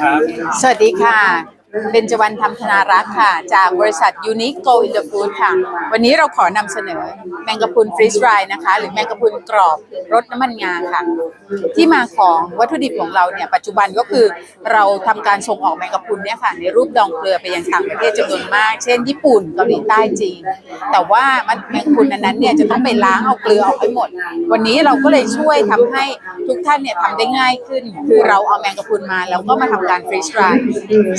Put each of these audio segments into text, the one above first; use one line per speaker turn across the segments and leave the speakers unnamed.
ครับ
สวัสดีค่ะ เบญจวรรณธรรมธนารักษ์ค่ะ จากบริษัท Unique Go in the Food ค่ะ วันนี้เราขอนำเสนอแมงกะพรุนฟรีสไรนะคะ หรือแมงกะพรุนกรอบรสน้ำมันงาค่ะ ที่มาของวัตถุดิบของเราเนี่ย ปัจจุบันก็คือเราทำการส่งออกแมงกะพรุนเนี่ยค่ะ ในรูปดองเกลือไปยังต่างประเทศจำนวนมาก เช่น ญี่ปุ่นเกาหลีใต้จีน แต่ว่าแมงกะพรุนนั้นเนี่ยจะต้องไปล้างเอาเกลือออกให้หมด วันนี้เราก็เลยช่วยทำให้ทุกท่านเนี่ยทำได้ง่ายขึ้น คือเราเอาแมงกะพรุนมาแล้วก็มาทำการฟรีสไร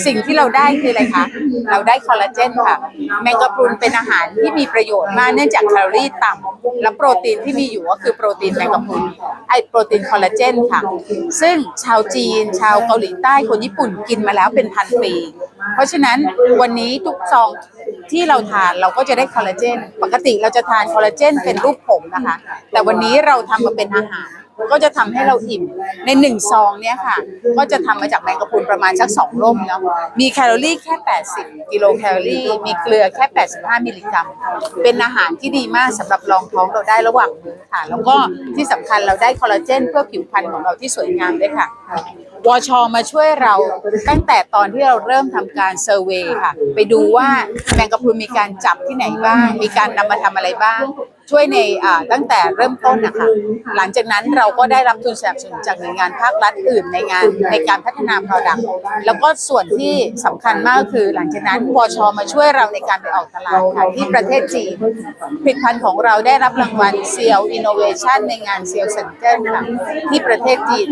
สิ่งที่เราได้คืออะไรคะเราได้คอลลาเจนค่ะ แมงกะพรุนเป็นอาหารที่มีประโยชน์มากเนื่องจากแคลอรี่ต่ำและโปรตีนที่มีอยู่ก็คือโปรตีนแมงกะพรุนไอโปรตีนคอลลาเจนค่ะ ซึ่งชาวจีน ชาวเกาหลีใต้คนญี่ปุ่นกินมาแล้วเป็นพันปี เพราะฉะนั้นวันนี้ทุกซองที่เราทานเราก็จะได้คอลลาเจน ปกติเราจะทานคอลลาเจนเป็นรูปผงนะคะ แต่วันนี้เราทำมาเป็นอาหาร ก็จะทำให้เราอิ่มในหนึ่งซองเนี่ยค่ะ ก็จะทำมาจากแมงกะพรุนประมาณสักสองร่มเนาะมีแคลอรี่แค่ 80 กิโลแคลอรี่ มีเกลือแค่ 85 มิลลิกรัม เป็นอาหารที่ดีมากสำหรับรองท้องเราได้ระหว่างมื้อค่ะ แล้วก็ที่สำคัญเราได้คอลลาเจนเพื่อผิวพรรณของเราที่สวยงามด้วยค่ะ วชมาช่วยเราตั้งแต่ตอนที่เราเริ่มทำการเซอร์เวยค่ะ ไปดูว่าแมงกะพรุนมีการจับที่ไหนบ้าง มีการนำมาทำอะไรบ้าง ช่วยในตั้งแต่เริ่มต้นนะคะหลังจากนั้นเราก็ได้รับทุนสนับสนุนจากหน่วยงานภาครัฐอื่นในงานในการพัฒนา Product แล้วก็ส่วนที่สำคัญมากคือ หลังจากนั้นวชมาช่วยเราในการไปออกตลาดค่ะที่ประเทศจีนผลิตภัณฑ์ของเราได้รับรางวัลเซียวอินโนเวชันในงานเซียวเซนเตอร์ค่ะที่ประเทศจีน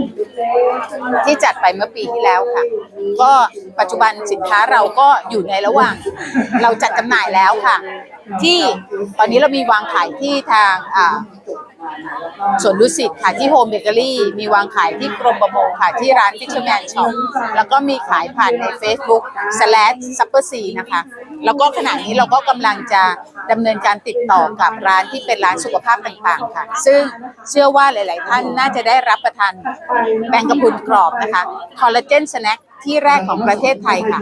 ที่จัดไปเมื่อปีที่แล้วค่ะ ก็ปัจจุบันสินค้าเราก็อยู่ในระหว่าง เราจัดจำหน่ายแล้วค่ะ ที่ตอนนี้เรามีวางขายที่ทางอ่าสวนดุสิตค่ะที่โฮมเบเกอรี่มีวางขายที่กรมประมงค่ะที่ร้าน Fisherman Shop แล้วก็มีขายผ่านใน Facebook slash supper c นะคะ แล้วก็ขณะนี้เราก็กำลังจะ ดำเนินการติดต่อกับร้านที่เป็นร้านสุขภาพต่างๆค่ะ ซึ่งเชื่อว่าหลาย ๆ ท่านน่าจะได้รับประทานแบงกะพุนกรอบนะคะคอลลาเจนสแน็ค ที่แรกของประเทศไทยค่ะ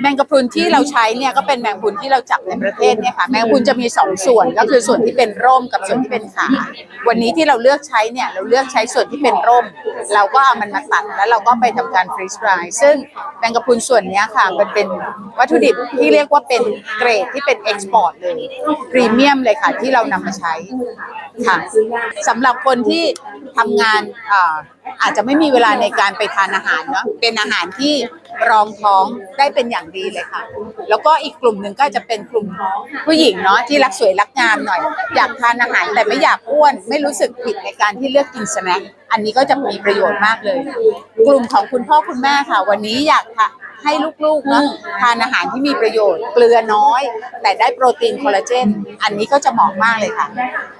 แมงกะพรุนที่เราใช้เนี่ยก็เป็นแมงกะพรุนที่เราจับในประเทศเนี่ยค่ะ แมงกะพรุนจะมีสองส่วนก็คือส่วนที่เป็นร่มกับส่วนที่เป็นขา วันนี้ที่เราเลือกใช้เนี่ยเราเลือกใช้ส่วนที่เป็นร่ม เราก็เอามันมาตัดแล้วเราก็ไปทำการฟรีสไรซึ่งแมงกะพรุนส่วนนี้ค่ะมันเป็นวัตถุดิบที่เรียกว่าเป็นเกรดที่เป็นเอ็กซ์พอร์ตเลยพรีเมียมเลยค่ะที่เรานำมาใช้ค่ะสำหรับคนที่ทำงานอ่า อาจจะไม่มีเวลาในการไปทานอาหารเนาะเป็นอาหารที่รองท้องได้เป็นอย่างดีเลยค่ะ แล้วก็อีกกลุ่มหนึ่งก็จะเป็นกลุ่มผู้หญิงเนาะที่รักสวยรักงามหน่อย อยากทานอาหารแต่ไม่อยากอ้วน ไม่รู้สึกผิดในการที่เลือกกินสแน็คอันนี้ก็จะมีประโยชน์มากเลย กลุ่มของคุณพ่อคุณแม่ค่ะ วันนี้อยากค่ะให้ลูกๆเนาะทานอาหารที่มีประโยชน์เกลือน้อย แต่ได้โปรตีนคอลลาเจน อันนี้ก็จะเหมาะมากเลยค่ะ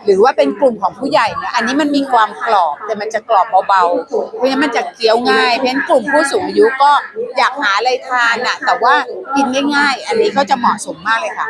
หรือว่าเป็นกลุ่มของผู้ใหญ่เนี่ยอันนี้มันมีความกรอบแต่มันจะกรอบเบาๆเพราะฉะนั้นมันจะเคี้ยวง่าย เพราะฉะนั้นกลุ่มผู้สูงอายุก็อยากหาอะไรทานอะ แต่ว่ากินง่ายๆ อันนี้ก็จะเหมาะสมมากเลยค่ะ